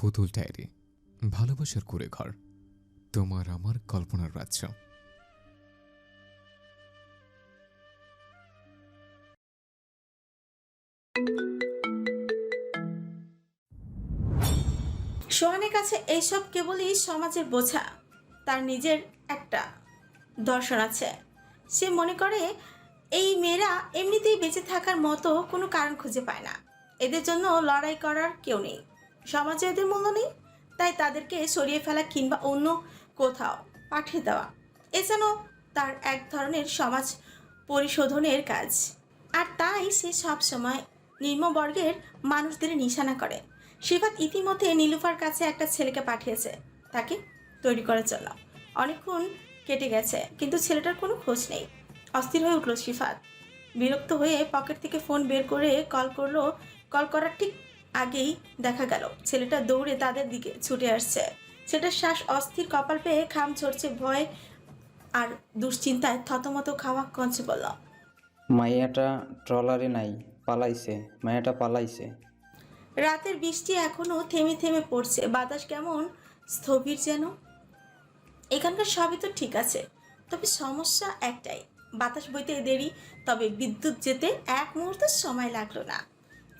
পুতুল ডায়েরি, ভালোবাসার কুড়ে ঘর তোমার আমার কল্পনার রাজ্য। সোহানের কাছে এইসব কেবলই সমাজের বোঝা। তার নিজের একটা দর্শন আছে। সে মনে করে, এই মেয়েরা এমনিতেই বেঁচে থাকার মতো কোনো কারণ খুঁজে পায় না। এদের জন্য লড়াই করার কেউ নেই। সমাজে এদের মূল্য নেই। তাই তাদেরকে সরিয়ে ফেলা কিংবা অন্য কোথাও পাঠিয়ে দেওয়া। এ যেন তার এক ধরনের সমাজ পরিশোধনের কাজ। আর তাই সে সবসময় নিম্নবর্গের মানুষদের নিশানা করে। শিফাত ইতিমধ্যে নীলুফার কাছে একটা ছেলেকে পাঠিয়েছে। তাকে তৈরি করার জন্য। অনেকক্ষণ কেটে গেছে, কিন্তু ছেলেটার কোনো খোঁজ নেই। অস্থির হয়ে উঠল শিফাত। বিরক্ত হয়ে পকেট থেকে ফোন বের করে কল করল। কল করার ঠিক আগেই দেখা গেল। ছেলেটা দৌড়ে তাদের দিকে ছুটে আসছে। ছেলেটার শ্বাস অস্থির কপাল পেয়ে খাম ছড়ছে ভয় আর দুশ্চিন্তায় থতমত খাওয়া কঞ্চে বলল মাইয়াটা ট্রলারে নাই পালাইছে মায়াটা পালাইছে। রাতের বৃষ্টি এখনও থেমে থেমে পড়ছে। বাতাস কেমন স্থবির যেন। এখানকার সবই তো ঠিক আছে তবে সমস্যা একটাই বাতাস বইতে দেরি তবে বিদ্যুৎ যেতে এক মুহূর্ত সময় লাগল না।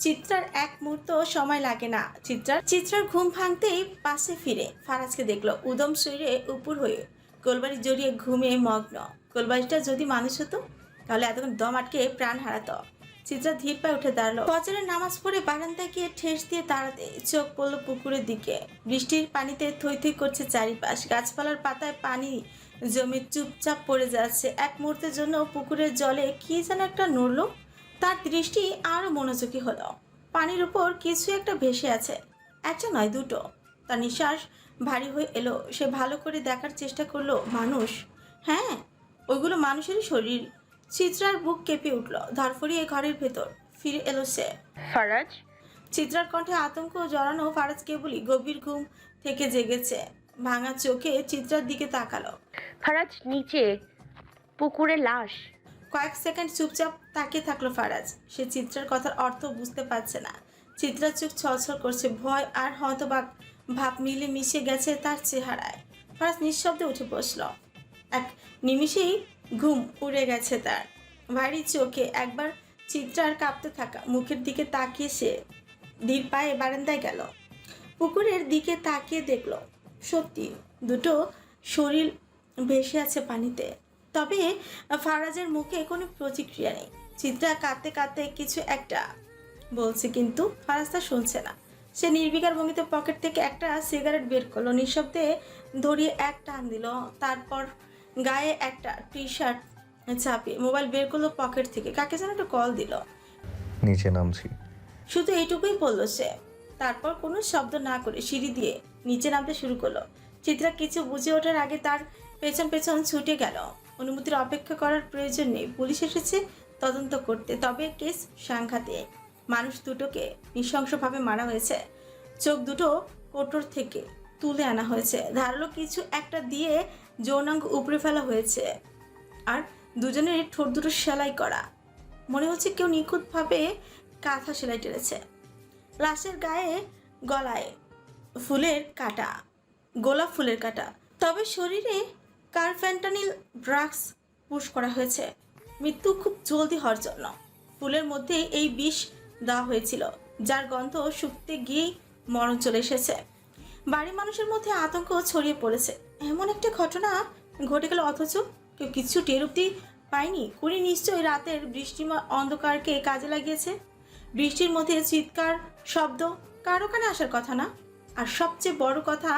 চিত্রার এক মুহূর্ত সময় লাগে না। চিত্রার চিত্রার ঘুম ভাঙতেই পাশে ফিরে। ফারাজকে দেখল, উদম শরীরে উপর হয়ে কোলবাড়ি জড়িয়ে ঘুমিয়ে মগ্ন। কোলবাড়িটা যদি মানুষ হতো, তাহলে এতক্ষণ দম আটকে প্রাণ হারাতো। চিত্রা ধীর পায়ে উঠে দাঁড়াল। ফজরের নামাজ পড়ে বারান্দায় গিয়ে ঠেস দিয়ে দাঁড়াতে চোখ পড়ল পুকুরের দিকে। বৃষ্টির পানিতে থই থই করছে চারিপাশ। গাছপালার পাতায় পানি জমে চুপচাপ পড়ে যাচ্ছে। এক মুহূর্তের জন্য পুকুরের জলে কি যেন একটা নড়লো। তার দৃষ্টি আরও মনোযোগী হলো। পানির উপর কিছু একটা ভেসে আছে একটা নয় দুটো। তার নিঃশ্বাস ভারী হয়ে এলো। সে ভালো করে দেখার চেষ্টা করল মানুষ? হ্যাঁ ওইগুলো মানুষেরই শরীর। চিত্রার বুক কেঁপে উঠল ধরফরিয়ে ঘরের ভেতর ফিরে এলো সে। ফারাজ? চিত্রার কণ্ঠে আতঙ্ক জড়ানো ফারাজ কেবলই গভীর ঘুম থেকে জেগেছে। ভাঙা চোখে চিত্রার দিকে তাকালো। ফারাজ নিচে পুকুরে লাশ। কয়েক সেকেন্ড চুপচাপ তাকিয়ে থাকল ফারাজ। সে চিত্রার কথার অর্থ বুঝতে পারছে না। চিত্রার চোখ ছলছল করছে, ভয় আর হতবাক ভাব মিলে মিশে গেছে তার চেহারায়। ফারাজ নিঃশব্দে উঠে বসল। এক নিমিষেই ঘুম উড়ে গেছে তার। ভারী চোখে একবার চিত্রার কাঁপতে থাকা মুখের দিকে তাকিয়ে সে ধীর পায়ে বারান্দায় গেল। পুকুরের দিকে তাকিয়ে দেখল, সত্যি দুটো শরীর ভেসে আছে পানিতে। তবে ফারাজের মুখে কোনো প্রতিক্রিয়া নেই। চিত্রা কাঁদতে কাঁদতে কিছু একটা বলছে কিন্তু ফারাজ তা শুনছে না। সে নির্বিকার ভঙ্গিতে পকেট থেকে একটা সিগারেট বের করল। নিঃশব্দে ধরিয়ে এক টান দিল। তারপর গায়ে একটা টি শার্ট চাপিয়ে মোবাইল বের করল পকেট থেকে। কাকে যেন একটা কল দিল। নিচে নামছি। শুধু এইটুকুই বলল সে। তারপর কোনো শব্দ না করে সিঁড়ি দিয়ে নিচে নামতে শুরু করল। চিত্রা কিছু বুঝে ওঠার আগে তার পেছন পেছন ছুটে গেল। অনুমতির অপেক্ষা করার প্রয়োজন নেই। পুলিশ এসেছে তদন্ত করতে। তবে কেস সাংঘাতিক। মানুষ দুটোকে নৃশংসভাবে মারা হয়েছে। চোখ দুটো কোটর থেকে তুলে আনা হয়েছে। ধারালো কিছু একটা দিয়ে যৌনাঙ্গ উপড়ে ফেলা হয়েছে। আর দুজনের ঠোঁট দুটো সেলাই করা। মনে হচ্ছে কেউ নিখুঁতভাবে কাঁথা সেলাই টেনেছে। লাশের গায়ে গলায় ফুলের কাটা, গোলাপ ফুলের কাটা। তবে শরীরে কার্ফেন্টানিল ড্রাগস পুশ করা হয়েছে। মৃত্যু খুব জলদি হওয়ার জন্য। ফুলের মধ্যে এই বিষ দেওয়া হয়েছিল, যার গন্ধ শুকতে গিয়েই মরণ চলে এসেছে। বাড়ির মানুষের মধ্যে আতঙ্ক ছড়িয়ে পড়েছে। এমন একটা ঘটনা ঘটে গেল, অথচ কেউ কিছু টের অব্দি পায়নি। কুড়ি নিশ্চয়ই রাতের বৃষ্টিময় অন্ধকারকে কাজে লাগিয়েছে। বৃষ্টির মধ্যে চিৎকার, শব্দ কারও কানে আসার কথা না। আর সবচেয়ে বড় কথা,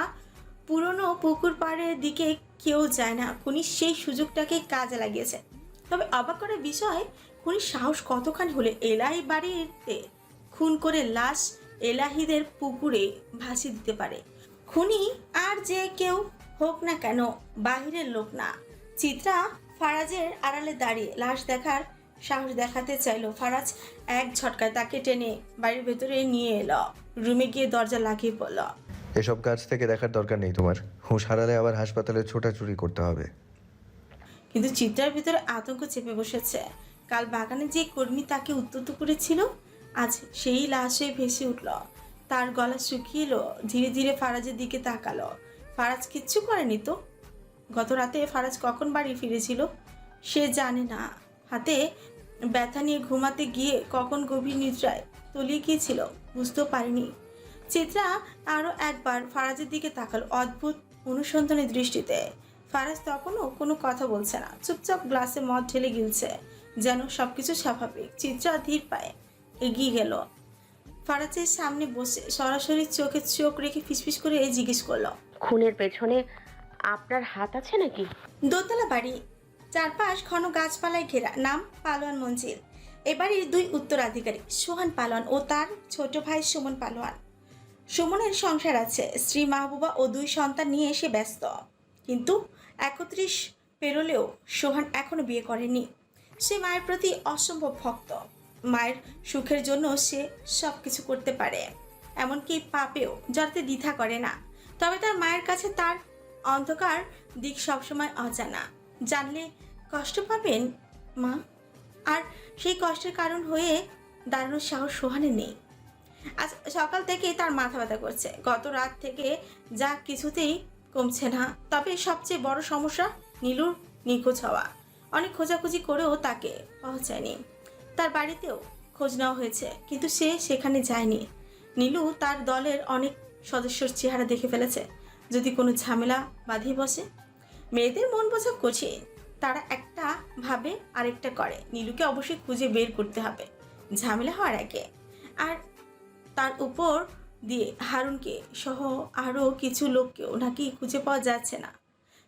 পুরনো পুকুর পাড়ের দিকে কেউ যায় না খুনি সেই সুযোগটাকে কাজে লাগিয়েছে। তবে অবাক করার বিষয় খুনি সাহস কতখানি হলে এলাহি বাড়িতে? খুন করে লাশ এলাহিদের পুকুরে ভাসিয়ে দিতে পারে। খুনি আর যে কেউ হোক না কেন, বাহিরের লোক না। চিত্রা ফারাজের আড়ালে দাঁড়িয়ে লাশ দেখার সাহস দেখাতে চাইলো। ফারাজ এক ঝটকায় তাকে টেনে বাড়ির ভেতরে নিয়ে এলো। রুমে গিয়ে দরজা লাগিয়ে পড়ল এসব কাজ থেকে দেখার দরকার নেই তোমার। হুঁশ হারালে আবার হাসপাতালে ছোটাছুটি করতে হবে। কিন্তু চিত্রার ভিতরে আতঙ্ক চেপে বসেছে। কাল বাগানে যে কর্মী তাকে উত্তত করেছিল, আজ সেই লাশে ভেসে উঠল। তার গলা শুকিয়ে এলো, ধীরে ধীরে ফারাজের দিকে তাকালো। ফারাজ কিচ্ছু করেনি তো? গত রাতে ফারাজ কখন বাড়ি ফিরেছিল? সে জানে না। হাতে ব্যথা নিয়ে ঘুমাতে গিয়ে কখন গভীর নিদ্রায় তলিয়ে গিয়েছিল, বুঝতেও পারেনি। চিত্রা আরও একবার ফারাজের দিকে তাকালো অদ্ভুত অনুসন্ধানের দৃষ্টিতে। ফারাজ তখনও কোনো কথা বলছে না। চুপচাপ গ্লাসে মদ ঢেলে গিলছে যেন সবকিছু স্বাভাবিক। চিত্রা ধীর পায়ে এগিয়ে গেল। ফারাজের সামনে বসে সরাসরি চোখে চোখ রেখে ফিসফিস করে এই জিজ্ঞেস করল খুনের পেছনে আপনার হাত আছে নাকি? দোতলা বাড়ি চারপাশ ঘন গাছপালায় ঘেরা। নাম পালোয়ান মঞ্জিল। এ বাড়ির দুই উত্তরাধিকারী সোহান পালোয়ান ও তার ছোট ভাই সুমন পালোয়ান। সুমনের সংসার আছে। স্ত্রী, মাহবুবা ও দুই সন্তান নিয়ে এসে ব্যস্ত। কিন্তু একত্রিশ পেরোলেও সোহান এখনও বিয়ে করেনি। সে মায়ের প্রতি অসম্ভব ভক্ত। মায়ের সুখের জন্য সে সব কিছু করতে পারে। এমনকি পাপেও যাতে দ্বিধা করে না। তবে তার মায়ের কাছে তার অন্ধকার দিক সবসময় অজানা। জানলে কষ্ট পাবেন মা। আর সেই কষ্টের কারণ হয়ে দাঁড়ানোর সাহস সোহানে নেই। আজ সকাল থেকে তার মাথা ব্যথা করছে। গত রাত থেকে যা কিছুতেই কমছে না। তবে সবচেয়ে বড় সমস্যা নীলুর নিখোঁজ হওয়া। অনেক খোঁজাখুঁজি করেও তাকে পাওয়া যায়নি তার বাড়িতেও খোঁজ নেওয়া হয়েছে, কিন্তু সে সেখানে যায়নি। নীলু তার দলের অনেক সদস্যর চেহারা দেখে ফেলেছে। যদি কোনো ঝামেলা বাঁধিয়ে বসে? মেয়েদের মন বোঝা কঠিন। তারা একটা ভাবে আরেকটা করে। নীলুকে অবশ্যই খুঁজে বের করতে হবে। ঝামেলা হওয়ার আগে। আর তার উপর দিয়ে হারুনকে সহ আরও কিছু লোককেও নাকি খুঁজে পাওয়া যাচ্ছে না।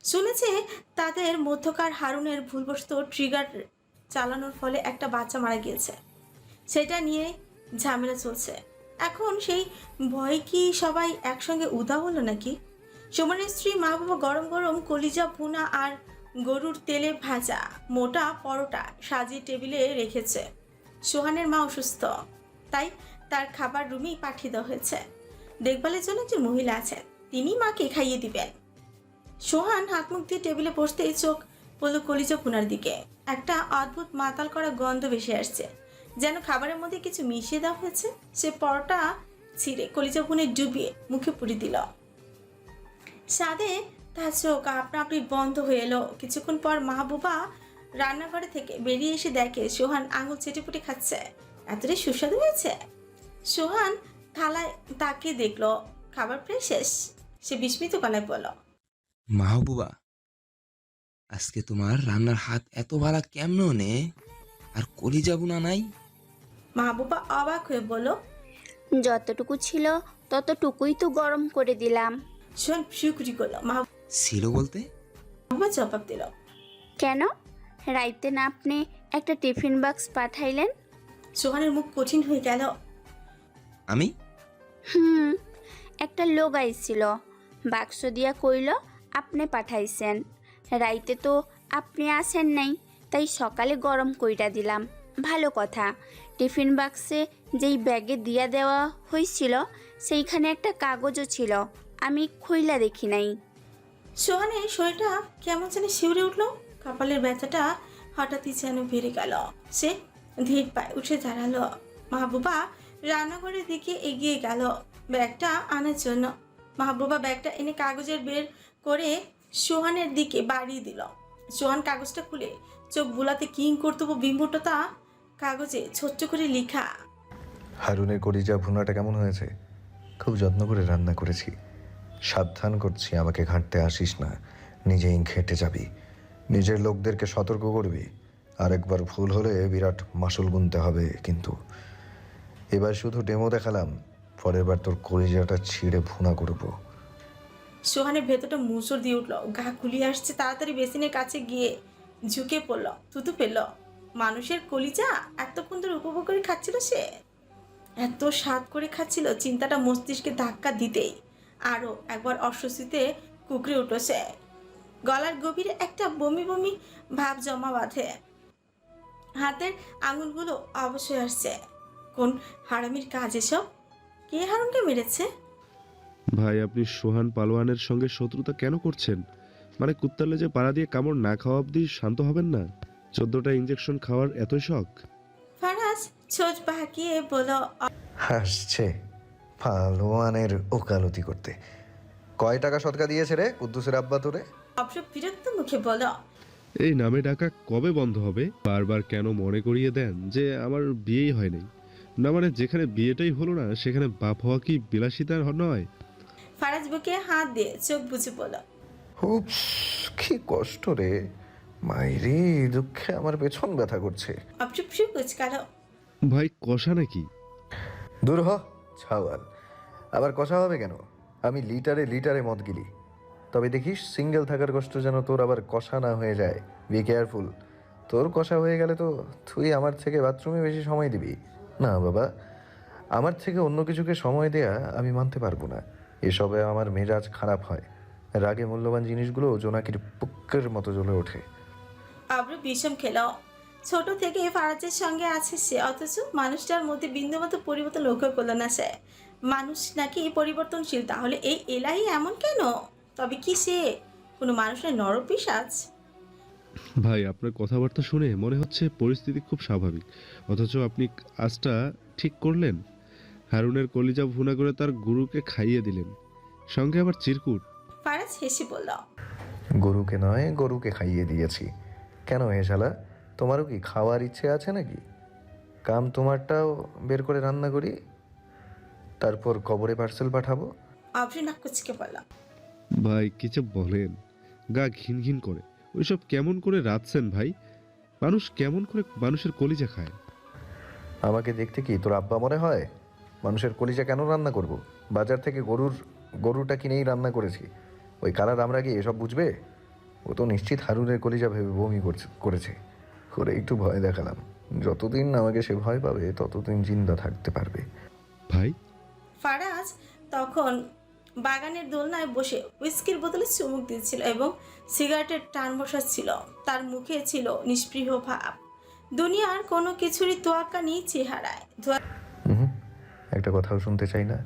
শুনেছে তাদের মধ্যকার হারুনের ভুলবশত ট্রিগার চালানোর ফলে একটা বাচ্চা মারা গিয়েছে। সেটা নিয়ে ঝামেলা চলছে। এখন সেই ভয় কি সবাই একসঙ্গে উদা হলো নাকি? সুমনের স্ত্রী মা বাবা গরম গরম কলিজা, ভুনা আর গরুর তেলে ভাজা মোটা পরোটা সাজিয়ে টেবিলে রেখেছে। সোহানের মা অসুস্থ। তাই তার খাবার রুমেই পাঠিয়ে দেওয়া হয়েছে। দেখভালের জন্য একজন মহিলা আছেন। তিনি মাকে খাইয়ে দিবেন। সোহান হাত মুখ দিয়ে টেবিলে বসতেই চোখ পড়ল কলিজা ভুনার দিকে। একটা অদ্ভুত মাতাল করা গন্ধ ভেসে আসছে। যেন খাবারের মধ্যে কিছু মিশিয়ে দেওয়া হয়েছে। সে পরটা ছিঁড়ে কলিজা ভুনে ডুবিয়ে মুখে পুরি দিল। সাদে তার চোখ আপনা আপনি বন্ধ হয়ে এলো। কিছুক্ষণ পর মাহবুবা রান্নাঘরে থেকে বেরিয়ে এসে দেখে সোহান আঙুল চেটেপুটে খাচ্ছে। এতটাই সুস্বাদু হয়েছে। সোহান থালায় তাকে দেখল খাবার প্রায় শেষ। সে বিস্মিত গলায় বলল মাহবুবা আজকে তোমার রান্নার হাত এত ভালো কেমন নে? আর কলিজা না নাই? মাহবুবা অবাক হয়ে বলল যতটুকু ছিল ততটুকুই তো গরম করে দিলাম। সোহান ফিউকুটি করল ছিল বলতে? মাহবুবা জবাব দিল কেন? রাইতে না আপনি একটা টিফিন বাক্স পাঠাইলেন? সোহানের মুখ কঠিন হয়ে গেল আমি? হুম একটা লোক আইছিল বাক্স দিয়া কইল আপনি পাঠাইছেন। রাইতে তো আপনি আসেন নাই তাই সকালে গরম কইরা দিলাম। ভালো কথা টিফিন বাক্সে যেই ব্যাগে দিয়া দেওয়া হয়েছিল সেইখানে একটা কাগজও ছিল আমি খুইলা দেখি নাই। সোহানের শরীরটা কেমন যেন শিউরে উঠল। কপালের ব্যথাটা হঠাৎই যেন বেড়ে গেল। সে ধীর পায়ে উঠে দাঁড়াল। মাহবুবা রান্নাঘরের দিকে এগিয়ে গেল ব্যাগটা আনার জন্য। মাহবুবা ব্যাগটা এনে কাগজের বের করে সোহানের দিকে বাড়িয়ে দিল। সোহান কাগজটা খুলে চোখ বুলাতে কিং কর্তব্য বিমূর্ততা কাগজে ছোট্ট করে লেখা। হারুনের কলিজা ভুনাটা কেমন হয়েছে? খুব যত্ন করে রান্না করেছি। সাবধান করছি, আমাকে ঘাঁটতে আসিস না। নিজেই ঘেঁটে যাবি। নিজের লোকদেরকে সতর্ক করবি। আরেকবার ভুল হলে বিরাট মাসুল গুনতে হবে কিন্তু। এবার শুধু ডেমো দেখালাম, পরের বার তোর কলিজাটা ছিঁড়ে ভুনা করব। সোহানের ভেতরটা মুসর দিয়ে উঠল, গা গুলিয়ে আসছে, তাড়াতাড়ি বেসিনের কাছে গিয়ে ঝুঁকে পড়ল, থুতু পেল মানুষের কলিজা এতক্ষণ ধরে উপভোগ করে খাচ্ছিল সে? এত স্বাদ করে খাচ্ছিল, চিন্তাটা মস্তিষ্কে ধাক্কা দিতেই। আরও একবার অস্বস্তিতে কুকড়ে উঠল সে। গলার গভীরে একটা বমি বমি ভাব জমা বাঁধে। হাতের আঙুলগুলো অবশ্যই আসছে। কোন হারামির কাজ এসব? কে হারুনকে মেরেছে? ভাই আপনি সোহান পালোয়ানের সঙ্গে শত্রুতা কেন করছেন? মানে কুত্তার যে পাড়া দিয়ে কামড় না খাওয়া অবধি শান্ত হবেন না? চোদ্দটা ইঞ্জেকশন খাওয়ার এতই শখ? ফারাজ ছোট বাঁকিয়ে বলল হাসছে পালোয়ানের ওকালতি করতে। কয় টাকা সৎকা দিয়েছে রে কুদ্দুসের আব্বা তোরে? অভ্র বিরক্ত মুখে বলল এই নামে ডাকা কবে বন্ধ হবে? বারবার কেন মনে করিয়ে দেন যে আমার বিয়েই হয় নাই না মানে যেখানে বিয়েটাই হলো না সেখানে বাপ হওয়া কি বিলাসিতার নয়? ফারাজ বুকে হাত দিয়ে চোখ বুঝে বলল উপস কি কষ্ট রে। মাইরে দুঃখে আমার পেছন ব্যথা করছে। ফ্রি কুচকালো ভাই কষা নাকি? দূর হ ছাওয়াল। আবার কষা হবে কেন? আমি লিটারে লিটারে মদ গিলি। তবে দেখিস সিঙ্গেল থাকার কষ্ট যেন তোর আবার কষা না হয়ে যায়। বি কেয়ারফুল তোর কষা হয়ে গেলে তো তুই আমার থেকে বাথরুমে বেশি সময় দিবি। না, বাবা। আমার থেকে অন্য কিছুকে সময় দেয়া আমি মানতে পারব না। এসবে আমার মেজাজ খারাপ হয়। রাগে মূল্যবান জিনিসগুলো জোনাকির পুক্কের মতো জ্বলে ওঠে। অভ্র বিষম খেল ছোট থেকে ফারাজের সঙ্গে আছে সে, অথচ মানুষটার মধ্যে বিন্দুমতো পরিবর্তন লক্ষ্য করল না সে। মানুষ নাকি এই পরিবর্তনশীল, তাহলে এই এলাহি এমন কেন? তবে কি সে কোনো মানুষের নরপিসাজ ভাই আপনার কথাবার্তা শুনে মনে হচ্ছে পরিস্থিতি খুব স্বাভাবিক। অথচ আপনি কাজটা ঠিক করলেন। হারুনের কলিজা ভুনা করে তার গুরুকে খাইয়ে দিলেন। সঙ্গে আবার চিরকুট। ফারাজ হেসে বলল গরুকে নয় গরুকে খাইয়ে দিয়েছি। কেন হে শালা তোমারও কি খাওয়ার ইচ্ছে আছে নাকি? কাম তোমারটাও বের করে রান্না করি তারপর কবরে পার্সেল পাঠাবো। অভ্র নাক কুচকে বলল ভাই কিছু বলেন। গা ঘিন ঘিন করে। ওইসব কেমন করে রাঁধছেন ভাই? মানুষ কেমন করে মানুষের কলিজা খায়? আমাকে দেখতে কি তোর আব্বা মনে হয়? মানুষের কলিজা কেন রান্না করব। বাজার থেকে গরুর গরুটা কিনেই রান্না করেছি। ওই কালার আমরা কি এসব বুঝবে? ও তো নিশ্চিত হারুনের কলিজা ভেবে বমি করছে করেছে। করে একটু ভয় দেখালাম। যতদিন আমাকে সে ভয় পাবে ততদিন জিন্দা থাকতে পারবে। ভাই? ফারাজ তখন বাগানের দোলনায় বসে উইস্কির বোতলে চুমুক দিচ্ছিল এবং সিগারেটের টান বসাচ্ছিল। তার মুখে ছিল নিষ্পৃহ ভাব। দুনিয়ার কোনো কিছুরই তোয়াক্কা নেই চেহারায়। একটা কথাও শুনতে চাই না।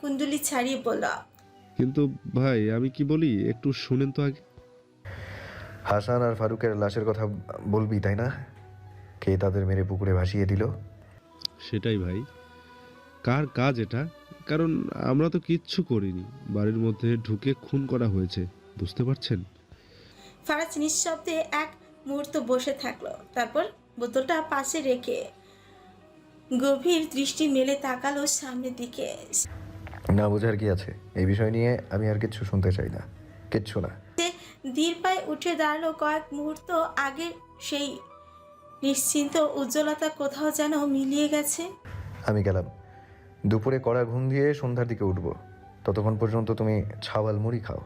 কুণ্ডলি ছাড়িয়ে বলল কিন্তু ভাই আমি কি বলি? একটু শুনেন তো আগে। হাসান আর ফারুকের লাশের কথা বলবি তাই না? কে তাদের মেরে পুকুরে ভাসিয়ে দিল? সেটাই ভাই। কার কাজ এটা? কারণ আমরা তো কিচ্ছু করিনি। বাড়ির মধ্যে ঢুকে খুন করা হয়েছে বুঝতে পারছেন? ফারাজ নিঃশব্দে এক মুহূর্ত বসে থাকল তারপর বোতলটা পাশে রেখে গভীর দৃষ্টি মেলে তাকালো সামনের দিকে। না বোঝার কি আছে? এই বিষয় নিয়ে আমি আর কিচ্ছু শুনতে চাই না কিচ্ছু না। সে ধীর পায়ে উঠে দাঁড়াল কয়েক মুহূর্ত আগে সেই নিশ্চিন্ত উজ্জ্বলতা কোথাও যেন মিলিয়ে গেছে। আমি গেলাম। দুপুরে কড়া ঘুম দিয়ে সন্ধ্যার দিকে উঠবো। ততক্ষণ পর্যন্ত তুমি ছাওয়াল মুড়ি খাও।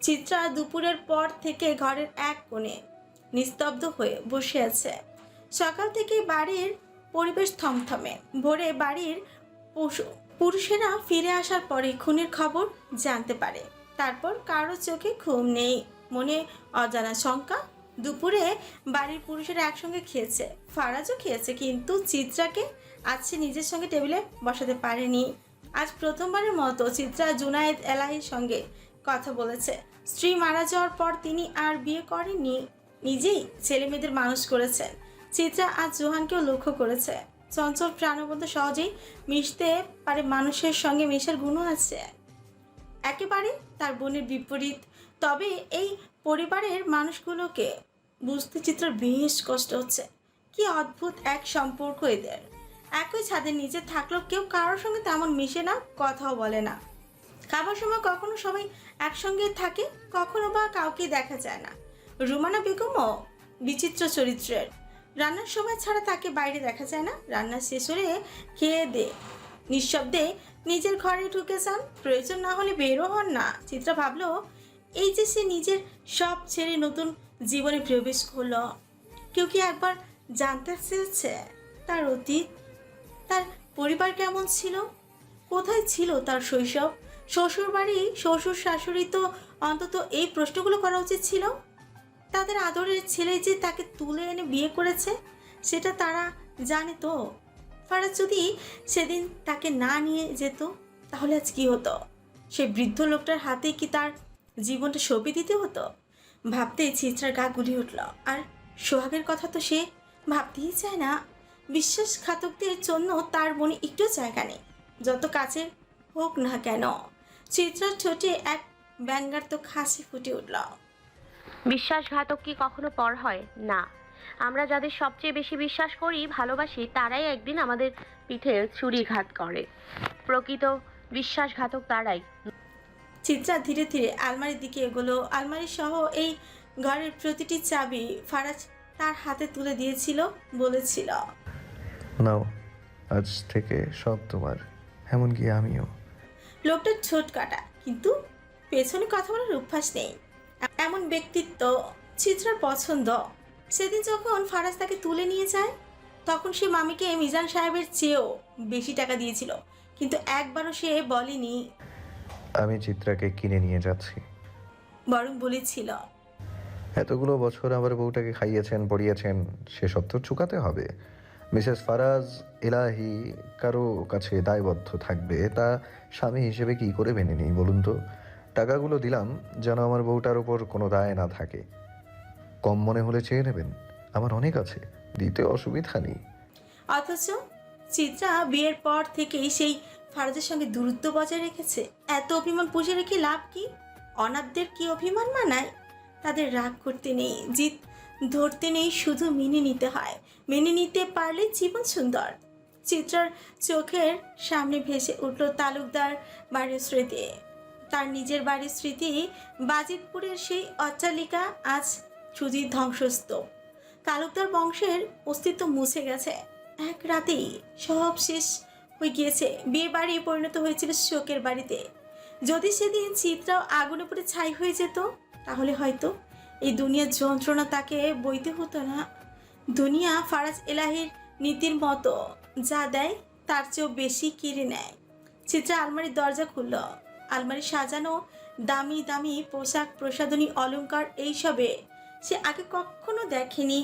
চিত্রা দুপুরের পর থেকে ঘরের এক কোণে নিস্তব্ধ হয়ে বসে আছে। সকাল থেকে বাড়ির পরিবেশ থমথমে। ভোরে বাড়ির পশু- পুরুষেরা ফিরে আসার পরে খুনের খবর জানতে পারে। তারপর কারও চোখে ঘুম নেই। মনে অজানা শঙ্কা। দুপুরে বাড়ির পুরুষেরা একসঙ্গে খেয়েছে। ফারাজও খেয়েছে, কিন্তু চিত্রাকে আজ সে নিজের সঙ্গে টেবিলে বসাতে পারেনি। আজ প্রথমবারের মতো চিত্রা জুনায়েদ এলাহির সঙ্গে কথা বলেছে। স্ত্রী মারা যাওয়ার পর তিনি আর বিয়ে করেননি, নিজেই ছেলে মেয়েদের মানুষ করেছেন। চিত্রা আজ জোহানকেও লক্ষ্য করেছে। চঞ্চল প্রাণবন্ত সহজেই মিশতে পারে, মানুষের সঙ্গে মেশার গুণও আছে। একেবারে তার বোনের বিপরীত। তবে এই পরিবারের মানুষগুলোকে বুঝতে চিত্রার বেশ কষ্ট হচ্ছে। কি অদ্ভুত এক সম্পর্ক এদের। একই ছাদের নিচে থাকলেও কেউ কারোর সঙ্গে তেমন মিশে না, কথাও বলে না। খাবার সময় কখনো সবাই একসঙ্গে থাকে, কখনো বা কাউকে দেখা যায় না। রুমানা বেগমও বিচিত্র চরিত্রের। রান্নার সময় ছাড়া তাকে বাইরে দেখা যায় না, রান্না শেষ হলে খেয়ে দে। নিঃশব্দে নিজের ঘরে ঢুকে যান, প্রয়োজন না হলে বেরো হন না। চিত্রা ভাবলো, এই যে সে নিজের সব ছেড়ে নতুন জীবনে প্রবেশ করল, কেউ কি একবার জানতে চেয়েছে? তার অতীত তার পরিবার কেমন ছিল? কোথায় ছিল তার শৈশব? শ্বশুর বাড়ি শ্বশুর শাশুড়ি তো অন্তত এই প্রশ্নগুলো করা উচিত ছিল। তাদের আদরের ছেলে যে তাকে তুলে এনে বিয়ে করেছে, সেটা তারা জানে তো। ফারাজ যদি সেদিন তাকে না নিয়ে যেত, তাহলে আজ কি হতো? সে বৃদ্ধ লোকটার হাতে কি তার জীবনটা সঁপে দিতে হতো? ভাবতেই চিত্রার গা গুলি উঠল। আর সোহাগের কথা তো সে ভাবতেই চায় না। বিশ্বাসঘাতকদের জন্য তার মনে একটু জায়গা নেই। যত কাছের হোক না কেন চিত্রার ঠোঁটে এক ব্যঙ্গাত্মক হাসি ফুটে উঠল। বিশ্বাসঘাতক কি কখনো পর হয়? না। আমরা যাদের সবচেয়ে বেশি বিশ্বাস করি ভালোবাসি তারাই একদিন আমাদের পিঠে ছুরিঘাত করে। প্রকৃত বিশ্বাসঘাতক তারাই। চিত্রা ধীরে ধীরে আলমারির দিকে এগোলো। আলমারি সহ এই ঘরের প্রতিটি চাবি ফারাজ তার হাতে তুলে দিয়েছিল বলেছিল। নাও আজ থেকে সব তোমার এমনকি আমিও। লোকটার ঠোঁট কাটা কিন্তু পেছনে কথা বলার অভ্যাস নেই। এমন ব্যক্তিত্ব চিত্রার পছন্দ। সেদিন যখন ফারাজ তাকে তুলে নিয়ে যায় তখন সে মামিকে মিজান সাহেবের চেয়েও বেশি টাকা দিয়েছিল কিন্তু একবারও সে বলেনি। আমি চিত্রাকে কিনে নিয়ে যাচ্ছি। বরং বলেছিল। এতগুলো বছর আমার বউটাকে খাইয়েছেন পড়িয়েছেন সেসব তো চুকাতে হবে। মিসেস ফারাজ এলাহি কারও কাছে দায়বদ্ধ থাকবে, তা স্বামী হিসেবে কি করে মেনে নিই বলুন তো? টাকাগুলো দিলাম, যেন আমার বউটার ওপর কোনো দায় না থাকে। কম মনে হলে চেয়ে নেবেন, আমার অনেক আছে, দিতে অসুবিধা নেই। অথচ চিত্রা বিয়ের পর থেকেই সেই ফারাজের সঙ্গে দূরত্ব বজায় রেখেছে। এত অভিমান পুষে রেখে লাভ কি? অনাথদের কি অভিমান মানায়? তাদের রাগ করতে নেই। জিত ধরতে নেই, শুধু মেনে নিতে হয়। মেনে নিতে পারলে জীবন সুন্দর। চিত্রার চোখের সামনে ভেসে উঠল তালুকদার বাড়ির স্মৃতি। তার নিজের বাড়ির স্মৃতি বাজিতপুরের সেই অট্টালিকা আজ সুজির ধ্বংসস্তূপ। তালুকদার বংশের অস্তিত্ব মুছে গেছে। এক রাতেই সব শেষ হয়ে গিয়েছে। বিয়ে বাড়ি পরিণত হয়েছিল শোকের বাড়িতে। যদি সেদিন চিত্রাও আগুনে পড়ে ছাই হয়ে যেত, তাহলে হয়তো এই দুনিয়ার যন্ত্রণা তাকে বইতে হতো না। দুনিয়া ফারাজ এলাহির নীতির মতো যা দেয়, তার চেয়েও বেশি কিনে নেয়। চিত্রা আলমারির দরজা খুলল। আলমারি সাজানো, দামি দামি পোশাক, প্রসাধনী, অলংকার এইসবে সে আগে কখনো দেখেনি।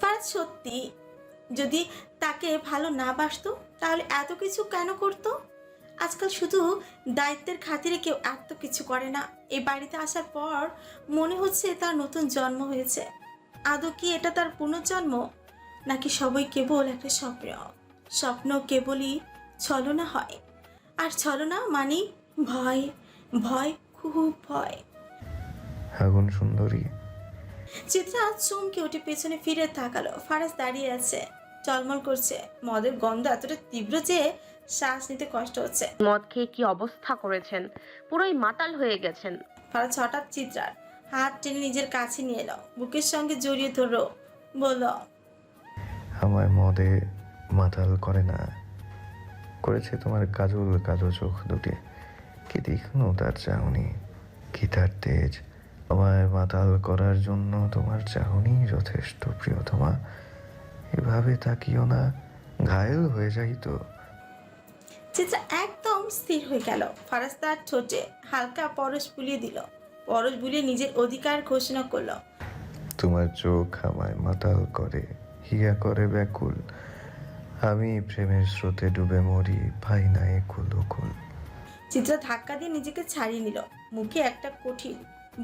ফারাজ সত্যি, যদি তাকে ভালো না বাসতো, তাহলে এত কিছু কেন করতো? আজকাল শুধু দায়িত্বের খাতিরে কেউ এত কিছু করে না। এই বাড়িতে আসার পর মনে হচ্ছে তার নতুন জন্ম হয়েছে। আদৌ কি এটা তার পুনর্জন্ম? নাকি সবই কেবল একটা স্বপ্ন? স্বপ্ন কেবলই ছলনা হয়। আর ছলনা মানে ভয়। ভয় খুব ভয়। আগুন সুন্দরী। চিত্রা চমকে উঠে পেছনে ফিরে তাকালো। ফারাজ দাঁড়িয়ে আছে চলমল করছে। মদের গন্ধ এতটা তীব্র যে শ্বাস নিতে কষ্ট হচ্ছে। মদ খেয়ে কি অবস্থা করেছেন? পুরোই মাতাল হয়ে গেছেন। ফারাজ হঠাৎ চিত্রার হাত টেনে নিজের কাছে নিয়ে এলো বুকের সঙ্গে জড়িয়ে ধরো বলল আমায় মদে মাতাল করে না। করেছে তোমার কাজল কালো চোখ দুটি। কি দেখনো তার চাহনি কি তার তেজ। আমায় মাতাল করার জন্য তোমার চাহনি যথেষ্ট প্রিয়তমা। এভাবে তাকিও না ঘায়েল হয়ে যাই তো। চিত্রা একদম স্থির হয়ে গেল। ফারাজ তার ঠোঁটে হালকা পরশ বুলিয়ে দিল। পরশ বুলিয়ে নিজের অধিকার ঘোষণা করল। তোমার চোখ আমায় মাতাল করে হিয়া করে ব্যাকুল। আমি প্রেমের স্রোতে ডুবে মরি ভাই না একুল ওকুল চিত্রা ধাক্কা দিয়ে নিজেকে ছাড়িয়ে নিল। মুখে একটা কঠিন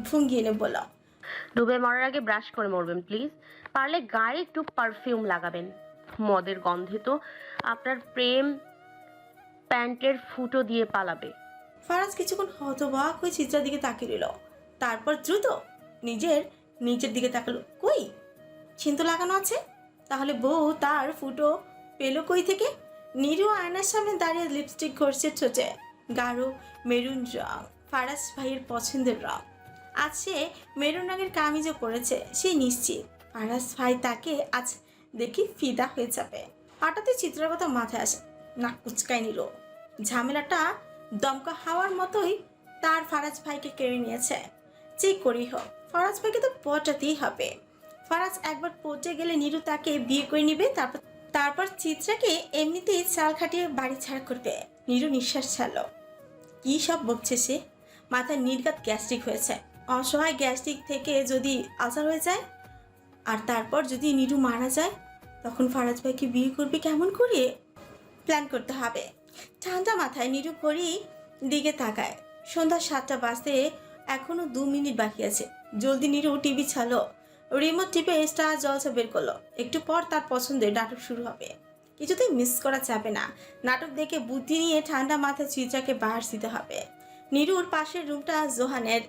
ভঙ্গি এনে বলল ডুবে মরার আগে ব্রাশ করে মরবেন প্লিজ। পারলে গায়ে একটু পারফিউম লাগাবেন। মদের গন্ধে তো আপনার প্রেম প্যান্টের ফুটো দিয়ে পালাবে। ফারাজ কিছুক্ষণ হতবাক হয়ে চিত্রার দিকে তাকিয়ে রইল। তারপর দ্রুত নিজের নিচের দিকে তাকালো। কই? ছিন্ত লাগানো আছে? তাহলে বউ তার ফুটো পেল কই থেকে? নিরু আয়নার সামনে দাঁড়িয়ে লিপস্টিক ঘষছে ঠোঁটে গাঢ় মেরুন রং, ফারাজ ভাইয়ের পছন্দের রং। আজ সে মেরুন রঙের কামিজও পরেছে, সে নিশ্চিত। ফারাজ ভাই তাকে আজ দেখি ফিদা হয়ে যাবে। হঠাৎই চিত্রের কথা মাথায় আসে। নাক কুচকায় নিল। ঝামেলাটা দমকা হাওয়ার মতোই তার ফারাজ ভাইকে কেড়ে নিয়েছে। যে করি হোক, ফারাজ ভাইকে তো পটাতেই হবে। ফারাজ একবার পটে গেলে নিরু তাকে বিয়ে করে নিবে, তারপর তারপর চিত্রাকে এমনিতেই চাল খাটিয়ে বাড়ি ছাড়া করবে। নিরু নিঃশ্বাস ছাড়লো। কি সব বকছে সে? মাথায় নির্গাত গ্যাস্ট্রিক হয়েছে। অসহায় গ্যাস্ট্রিক থেকে যদি আসার হয়ে যায়, আর তারপর যদি নিরু মারা যায়, তখন ফারাজ ভাইকে বিয়ে করবে কেমন করে? প্ল্যান করতে হবে। ঠান্ডা মাথায় নিরু ঘড়ি দিকে তাকায়। সন্ধ্যা সাতটা বাজতে এখনও দু মিনিট বাকি আছে। জলদি নিরু টিভি ছালো রিমোট টিপে স্টার জলসা বের করল। একটু পর তার পছন্দের নাটক শুরু হবে। কিছুতেই মিস করা যাবে না। নাটক দেখে বুদ্ধি নিয়ে ঠান্ডা মাথায় চিত্রাকে বাহার দিতে হবে। নিরুর পাশের রুমটা জোহানের।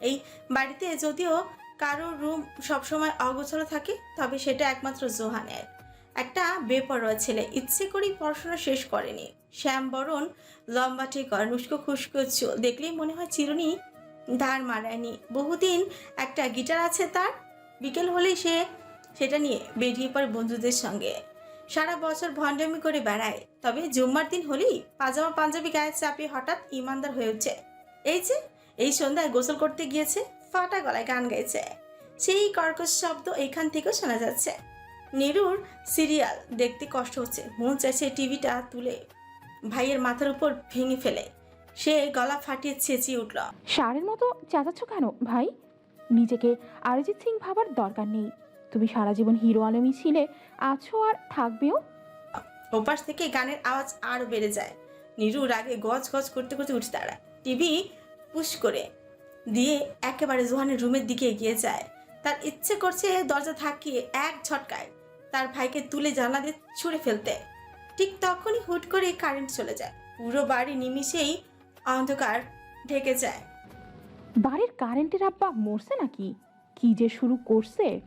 এই বাড়িতে যদিও কারোর রুম সবসময় অগোছালো থাকে, তবে সেটা একমাত্র জোহানের। একটা বেপরোয়া ছেলে। ইচ্ছে করেই পড়াশোনা শেষ করেনি। শ্যাম বরণ লম্বা টেকর নুস্কো খুস্কো চুল দেখলেই মনে হয় চিরুনি ধার মারায়নি। বহুদিন একটা গিটার আছে তার। বিকেল হলেই সে সেটা নিয়ে বেরিয়ে পড়ে বন্ধুদের সঙ্গে। সারা বছর ভণ্ডামি করে বেড়ায়। তবে জুম্মার দিন হলেই পাজামা পাঞ্জাবি গায়ে চাপিয়ে হঠাৎ ইমানদার হয়ে উঠছে। এই যে, এই সন্ধ্যায় গোসল করতে গিয়েছে, ফাটা গলায় গান গাইছে। সেই কর্কশ শব্দ এখান থেকেও শোনা যাচ্ছে। নিরুর সিরিয়াল দেখতে কষ্ট হচ্ছে। মন চাইছে টিভিটা তুলে ভাইয়ের মাথার উপর ভেঙে ফেলে। সে গলা ফাটিয়ে চেঁচিয়ে উঠল। সারের মতো চেঁচাচ্ছ কেন ভাই? নিজেকে অরিজিৎ সিং ভাবার দরকার নেই। তুমি সারা জীবন হিরো আলমী ছিলে আছো আর থাকবেও। ওপাশ থেকে গানের আওয়াজ আরও বেড়ে যায়। নিরু রাগে গজ গজ করতে করতে উঠে দাঁড়ায়। টিভি পুশ করে দিয়ে একেবারে জোহানের রুমের দিকে এগিয়ে যায়। তার ইচ্ছে করছে দরজা থাকিয়ে এক ঝটকায় তার ভাইকে তুলে জানলা দিয়ে ছুঁড়ে ফেলতে। ঠিক তখনই হুট করে কারেন্ট চলে যায়। পুরো বাড়ি নিমিষেই অন্ধকার ঢেকে যায়। বাড়ির কারেন্টের আব্বা মরছে নাকি? কি যে শুরু করছে?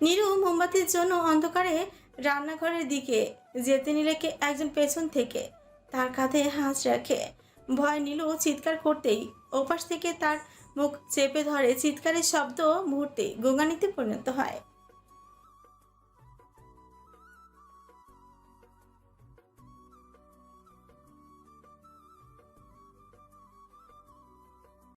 নিরু মোমবাতির জন্য অন্ধকারে রান্নাঘরের দিকে যেতে নিলে নিলেকে একজন পেছন থেকে তার কাঁধে হাঁস রাখে। ভয় নিল চিৎকার করতেই ওপাশ থেকে তার মুখ চেপে ধরে। চিৎকারের শব্দ মুহূর্তে গোঙানিতে পরিণত হয়।